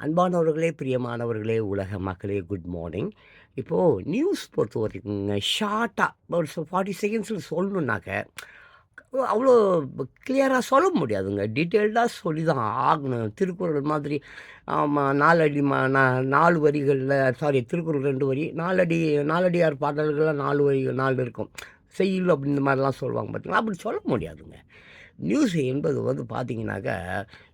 அன்பானவர்களே, பிரியமானவர்களே, உலக மக்களே குட் மார்னிங். இப்போது நியூஸ் பொறுத்தவரைக்குங்க ஷார்ட்டாக ஒரு ஃபார்ட்டி செகண்ட்ஸில் சொல்லணுன்னாக்க அவ்வளோ கிளியராக சொல்ல முடியாதுங்க. டீட்டெயில்டாக சொல்லி தான் ஆகணும். திருக்குறள் மாதிரி நாலடி மா நாலு வரிகளில் சாரி திருக்குறள் ரெண்டு வரி, நாலடி நாலடியார் பாடல்கள்லாம் நாலு வரி நாலு இருக்கும். செய்யுள் அப்படின்ற இந்த மாதிரிலாம் சொல்லுவாங்க பார்த்தீங்களா, அப்படி சொல்ல முடியாதுங்க. நியூஸ் என்பது வந்து பார்த்தீங்கன்னாக்க,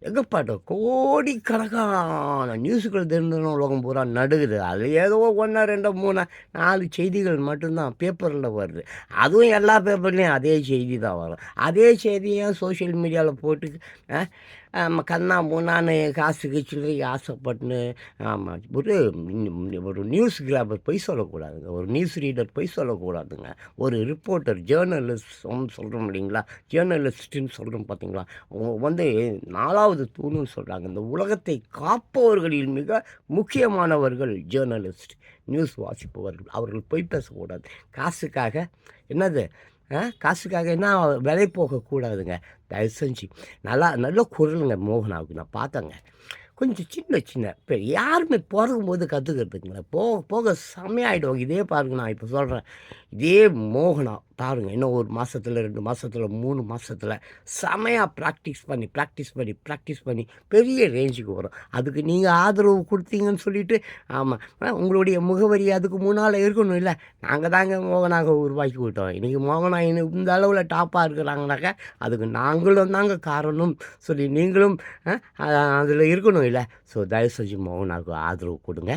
எங்கப்பாட்ட கோடிக்கணக்கான நியூஸுகள் தினந்தோறும் உலகம் பூரா நடுகுது. அதில் ஏதோ 1 2 3 4 செய்திகள் மட்டும்தான் பேப்பரில் வருது. அதுவும் எல்லா பேப்பர்லேயும் அதே செய்தி தான் வரும். அதே செய்தியும் சோஷியல் மீடியாவில் போட்டு நம்ம கண்ணா மூணான்னு காசுக்கு சில்லறைக்கு ஆசைப்பட்டுன்னு ஆமாம் ஒரு ஒரு நியூஸ் கிராபர் பொய் சொல்லக்கூடாதுங்க. ஒரு நியூஸ் ரீடர் பொய் சொல்லக்கூடாதுங்க. ஒரு ரிப்போர்ட்டர் ஜேர்னலிஸ்ட் சொல்கிறோம் இல்லைங்களா, ஜேர்னலிஸ்ட்டுன்னு சொல்கிறோம் பார்த்தீங்களா, வந்து நாலாவது தூணுன்னு சொல்கிறாங்க இந்த உலகத்தை காப்பவர்களில் மிக முக்கியமானவர்கள் ஜேர்னலிஸ்ட். நியூஸ் வாசிப்பவர்கள். அவர்கள் போய் பேசக்கூடாது. காசுக்காக என்னது காசுக்காக என்ன விலை போகக்கூடாதுங்க. தயவு செஞ்சு நல்லா நல்ல குரலுங்க மோகனாவுக்கு நான் பார்த்தேங்க. கொஞ்சம் சின்ன சின்ன இப்போ யாருமே பொறக்கும்போது கற்றுக்கிறதுங்களே போக போக செம்மையாயிடுவாங்க. இதே பாருங்க நான் இப்போ சொல்கிறேன் இதே மோகனா பாருங்கள் இன்னும் ஒரு மாதத்தில் ரெண்டு மாதத்தில் மூணு மாதத்தில் செமையாக ப்ராக்டிஸ் பண்ணி, ப்ராக்டிஸ் பண்ணி, ப்ராக்டிஸ் பண்ணி பெரிய ரேஞ்சுக்கு வரும். அதுக்கு நீங்கள் ஆதரவு கொடுத்தீங்கன்னு சொல்லிட்டு ஆமாம் உங்களுடைய முகவரி அதுக்கு முன்னால் இருக்கணும் இல்லை நாங்கள் தாங்க மோகனாக உருவாக்கி விட்டோம். இன்றைக்கி மோகனா இந்த அளவில் டாப்பாக இருக்கிறாங்கனாக்க, அதுக்கு நாங்களும் தாங்க காரணம் சொல்லி நீங்களும் அதில் இருக்கணும் இல்லை ஸோ தயவு செஞ்சு மோகனாவுக்கு ஆதரவு கொடுங்க.